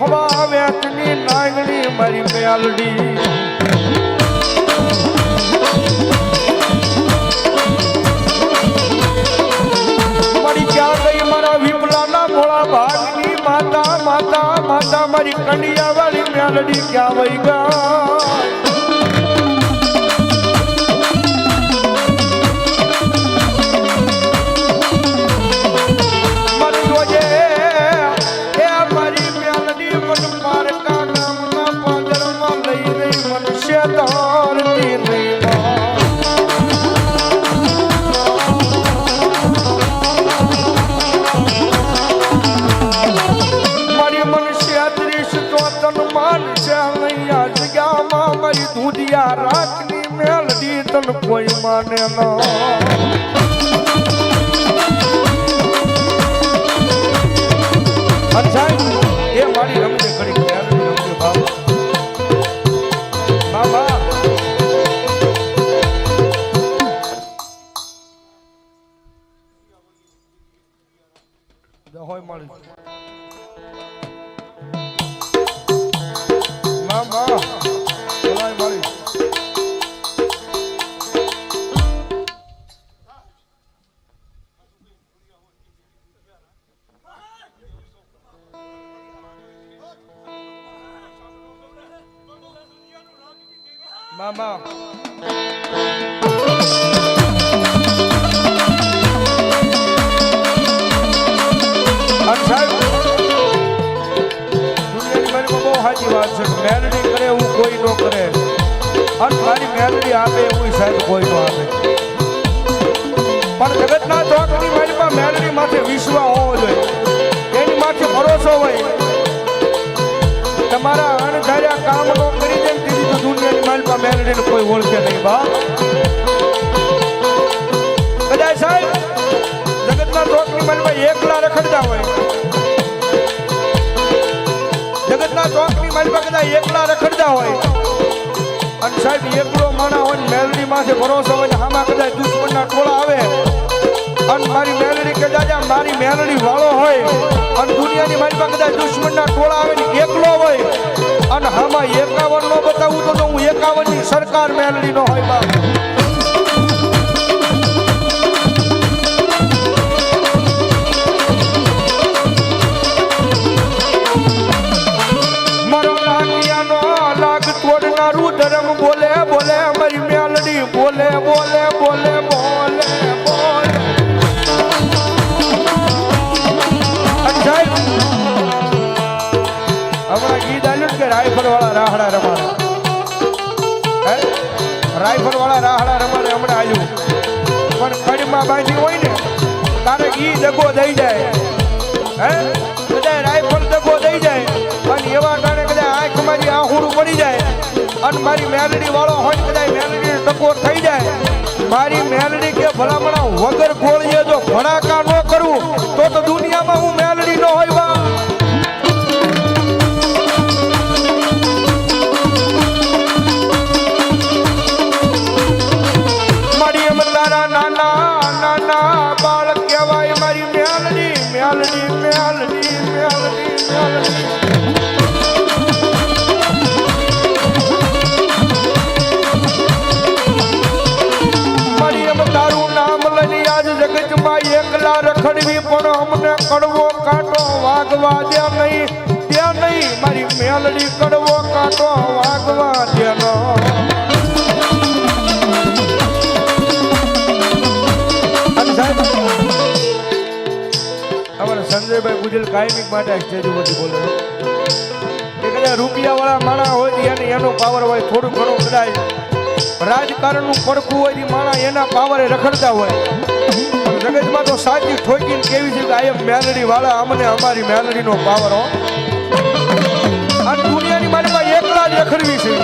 હવા વેચની નાગણી મારી મેલડી. માતા માતા માતા મારી કંડિયા વાળી મેલડી ક્યાં વઈ કોઈ માને ના. કે મેલડી કરે એવું કોઈ ન કરે. અને મારી મેલડી આપે એવું સાહેબ કોઈ ન આપે. પણ જગતના ચોકની મારીમાં મેલડી માથે વિશ્વા હોવો જોઈએ. એની માથે ભરોસો હોય. તમારા અણધાર્યા કામ કરી તો મારી મેલડીને કોઈ નહીં, બા. કદાચ સાહેબ, જગતના ચોકની મારી એકલા રખડતા હોય. જગતના ચોકની પાસે કદાચ એકલા રખડતા હોય. અને સાહેબ, એકલો માણા હોય મેલડી માથે ભરોસો હોય આમાં કદાચ દુશ્મનના ટોળા આવે. અને મારી મેલડી કે દાદા મારી મેલડી વાળો હોય. અને દુનિયાની મારી પાસે કદાચ દુશ્મનના ટોળા આવે ને એકલો હોય. અને આમાં એકાવન નો બતાવું તો હું એકાવનની સરકાર મેળવી નો હોય બાપ. રાયફલ વાળા રાહડા રમાડે. હે? વાળા રાહડા રમાડે હમણાં આવ્યું પણ કડીમાં બાંધી હોય ને, તારે ઈ દગો દઈ જાય. હે? બધા રાયફલ દગો દઈ જાય. અને એવા કારણે કદાચ આંખ મારી આહુડું પડી જાય અને મારી મેલડી વાળો હોય કદાચ મેલડી ટકોર થઈ જાય. મારી મેલડી કે ભલામણા વગર ગોળીએ જો ભણાકા ન કરવું તો તો દુનિયામાં હું મેલડી ન હોય એકલા રખડવી પણ અમને કડવો કાંટો વાગવા દે નહીં. ત્યાં નહીં, મારી મેલડી કડવો કાંટો વાગવા દે અમારા સંજયભાઈ ગુજલ કાયમિક માટે સ્ટેજ ઉપરથી બોલે કે કદાચ રૂપિયા વાળા માણા હોય એને એનો પાવર હોય, થોડું ઘણું કદાચ રાજકારણનું પડખું હોય એ માણા એના પાવરે રખડતા હોય. જગતમાં તો સાચી ઠોકી કેવી છે આ એમ મેલડી વાળા, અમને અમારી મેલડીનો પાવર હો. અને દુનિયાની મારી એકલા જ રખડવી છે.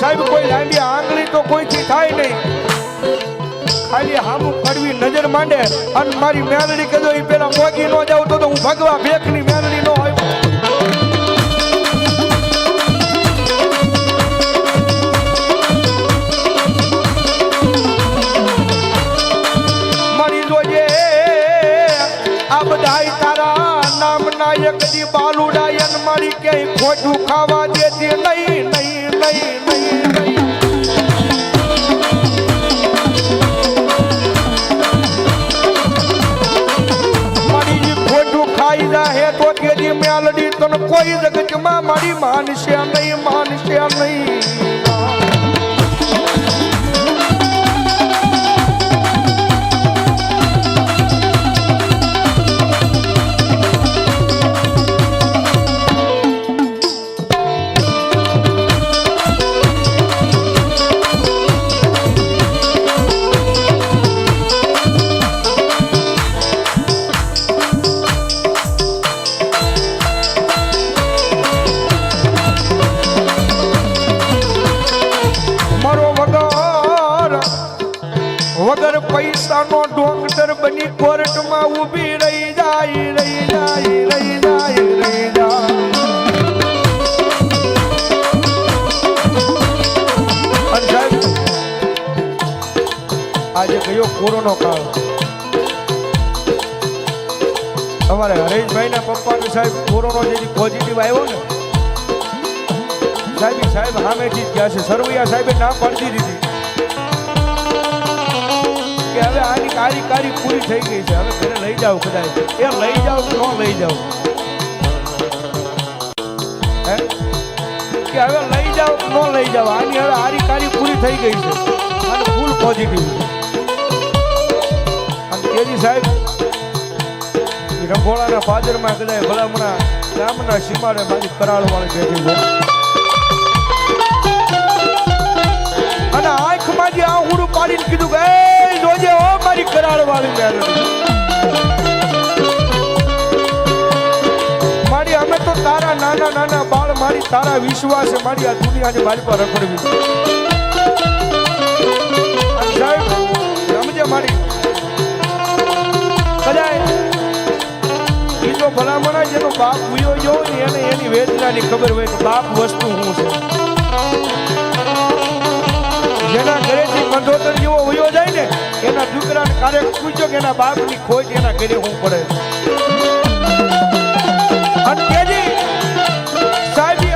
સાહેબ, કોઈ લાંબી આંગળી તો કોઈથી થાય નહીં. ખાલી હામું કડવી નજર માંડે અને મારી મેલડી કહેજો એ પેલા મોગી ન જાવ તો તો હું ભગવા ભેખની મેલડી નો ખોટું ખાવા દેતી નહીં નહીં નહીં નહીં. નહીં મારી ખોટું ખાઈ જાહે તો તેજી મેલડી તને કોઈ જગતમાં મારી માનશે નહીં માનશે નહીં. કોરોનો કાળ. અમારે હરેશભાઈના પપ્પાને સાહેબ કોરોનો જે પોઝિટિવ આવ્યો ને, સાહેબ સાહેબ સામેથી જ ગયા છે. સરવૈયા સાહેબે ના પાડી દીધી. કે હવે આની કારી કારી પૂરી થઈ ગઈ છે. હવે ઘરે લઈ જાઓ કદાચ. એ લઈ જાઓ કે ન લઈ જાઓ? હે? કે હવે લઈ જાઓ કે ન લઈ જાઓ? આની હવે આરી કારી પૂરી થઈ ગઈ છે. અને ફૂલ પોઝિટિવ તેજી સાહેબ રંભોળાના પાદરમાં કદાચ ભલામણા ગામના સીમાડે મારી કરાળ વાળી બેઠી હોય અને આંખમાં જે આહુડું પાડીને કીધું કે, "એ જોજે ઓ મારી કરાળ વાળી મેલડી મારી, અમે તો તારા નાના નાના બાળ, મારી તારા વિશ્વાસે મારી આ દુનિયાની મારી પર રખડવી. ભલામણા જેનો બાપ ઉયો જો એને એની વેદનાની ખબર હોય કે બાપ વસ્તુ શું છે? જેના ઘરેથી કંઠોતર જેવો ઉયો જાય ને, એના દીકરાને કાર્ય પૂછ્યો કે એના બાપની ખોજ એના ઘરે હું પડે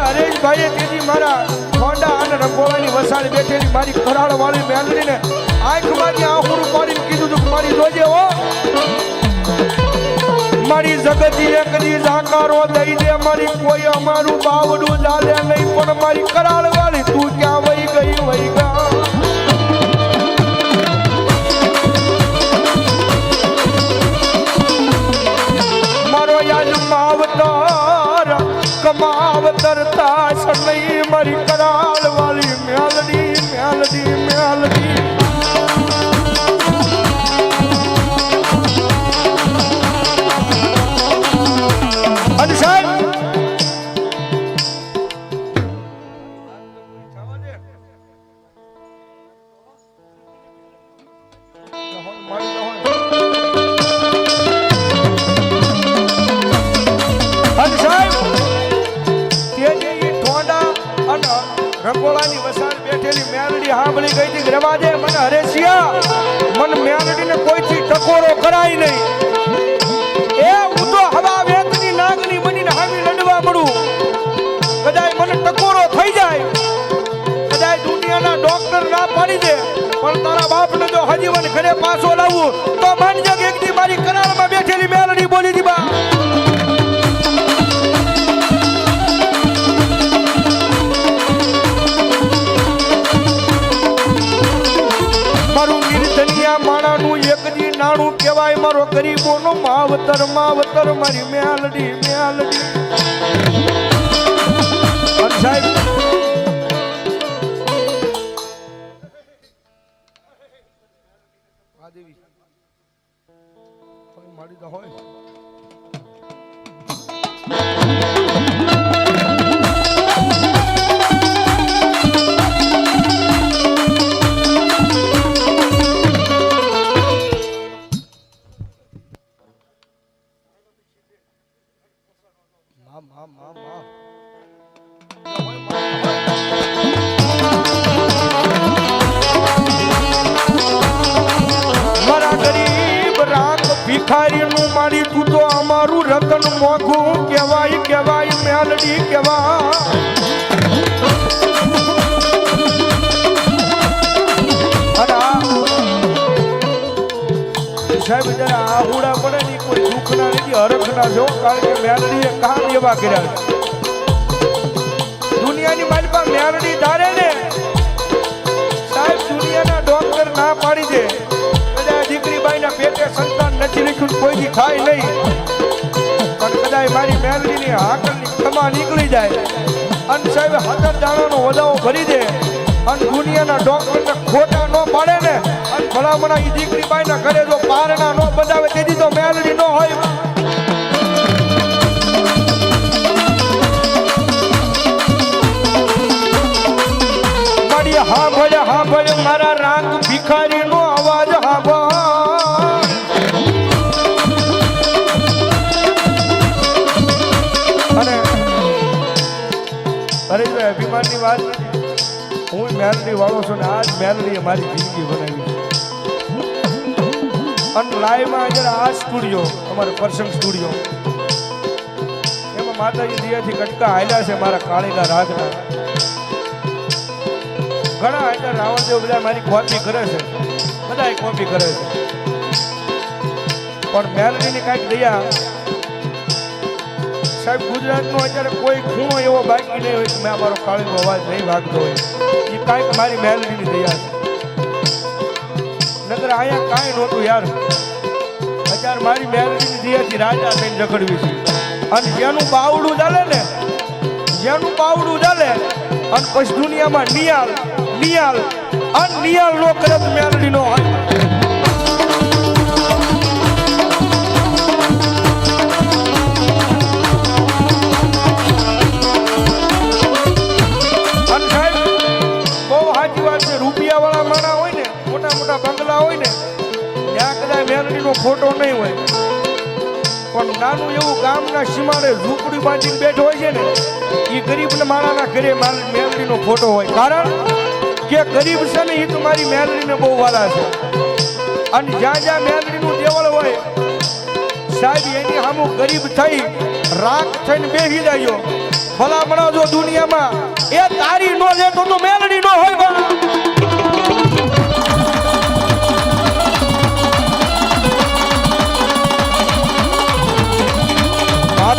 હરેશભાઈએ તેજી મારા હોન્ડા અને રંગોળાની વસાડ બેઠેલી મારી કરાળ વાળી મેલડીને આંખમાંથી આંખું પાડીને કીધું તું કે મારી જોજે હો. મારી એક કદી જાકારો દઈ દે, મારી કોઈ અમારું બાવડું ચાલે નહીં, પણ મારી કરાળ વાળી તું ક્યાં વહી ગઈ, વહી ગા? મારો યાદ માવતર, કમાવતર તાસ નહીં, મારી કરાળ વાળી મેલડી મેલડી મેલડી. અને સાહેબ ઈ ઠોંડા અને રંગોળાની વસાડ બેઠેલી મેલડી સાંભળી ગઈ હતી. રવા દે મને હરેશિયા, મને મેલડીને કોઈથી ટકોરો કરાય નહીં. એ હું તો હવા વેતની નાગની બનીને હામી લડવા મળું. કદાચ મને ટકોરો થઈ જાય. કદાચ દુનિયાના ડોક્ટર ના પાડી દે. પણ તારા બાપને જો હજીવન ઘરે પાછો લાવવું તો માનજે કે એક દી મારી કરારમાં બેઠેલી મેલડી બોલી ગરીબોનો માવતર માવતર મારી મ્યાલડી મ્યાલડી. સાહેબ. આ મારી હોય. ભિખારીનું મારી તું તો અમારું રતન મોઘું કહેવાય કહેવાય, મેલડી આ સાહેબ જરા આહુડા પડે ને, કોઈ દુઃખના નથી, હરખના જો કારણ કે મેલડીએ કામ એવા કર્યા દુનિયાની પાસે મેલડી ધારે ને નથી કોઈ દી ખાય નહીં. પણ કદાચ મારી મેલડીની હાકલની ક્ષમા નીકળી જાય. અને સાહેબ હજાર દાણાનો વધાવો ભરી દે. અને દુનિયાના ડોક્ટરને ખોટા ન પાડે ને. અને ભલામણા એ દીકરી બાઈના ઘરે જો પારણા ન બંધાવે, તેથી તો મેલડી ન હોય. હા ભલે હા ભલે મારા રાગ ભિખારીનો અવાજ જો વાત હું મેલડી વાળો છું ને આજ મેલડી મારી જિંદગી બનાવી છે. અને લાઈવમાં જ્યારે આ સ્ટુડિયો અમારો પરસંગ સ્ટુડિયો એમાં માતાજી દિયાથી કટકા હાલ્યા છે મારા કાળીના રાગના. ઘણા આઈટર રાવણદેવ બધા મારી કોપી કરે છે. બધા કોપી કરે છે. પણ મેલડીની કાંઈક દયા સાહેબ, ગુજરાતનો અત્યારે કોઈ ખૂણો એવો બાકી નહીં હોય કે મેં અમારો કાળીનો અવાજ નહીં વાગતો હોય. એ કાંઈક મારી મેલડીની દયા છે. નગર અહીંયા કાંઈ નહોતું યાર. અત્યારે મારી મેલડીની દયાથી રાજા થઈને જકડવી છે. અને જેનું બાવડું ચાલે ને, જેનું બાવડું ચાલે, અને પછી દુનિયામાં નિયાલ નિયાલ અન નિયાલ નો કરત તો નો હોય મેલડીનો ફોટો નહીં હોય. પણ નાનું એવું ગામના સીમાડે ઝૂંપડી બાંધીને બેઠો હોય છે ને એ ગરીબને માણાના ઘરે માલ મેલડીનો ફોટો હોય. કારણ કે ગરીબ છે ને એ તો મારી મેલડીને બહુ વાલા છે. અને જ્યાં જ્યાં મેલડીનું દેવળ હોય, સાહેબ, એની સામું ગરીબ થઈ, રાખ થઈને બેસી જાય ભલા જો દુનિયામાં એ તારી નો લેતો તો મેલડી નો હોય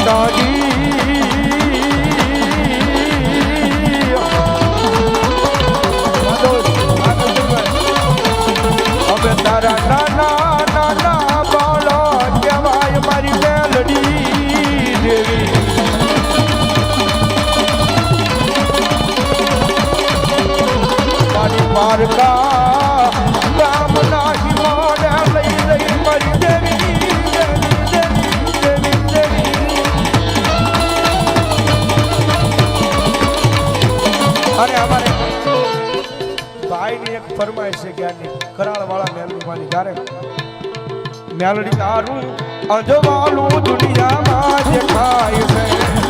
માતાજી ફરમાઈશ છે જ્ઞાનની કરાળવાળા મેલડી માની જ્યારે મેલડી તારું અજવાળું દુનિયામાં દેખાય છે.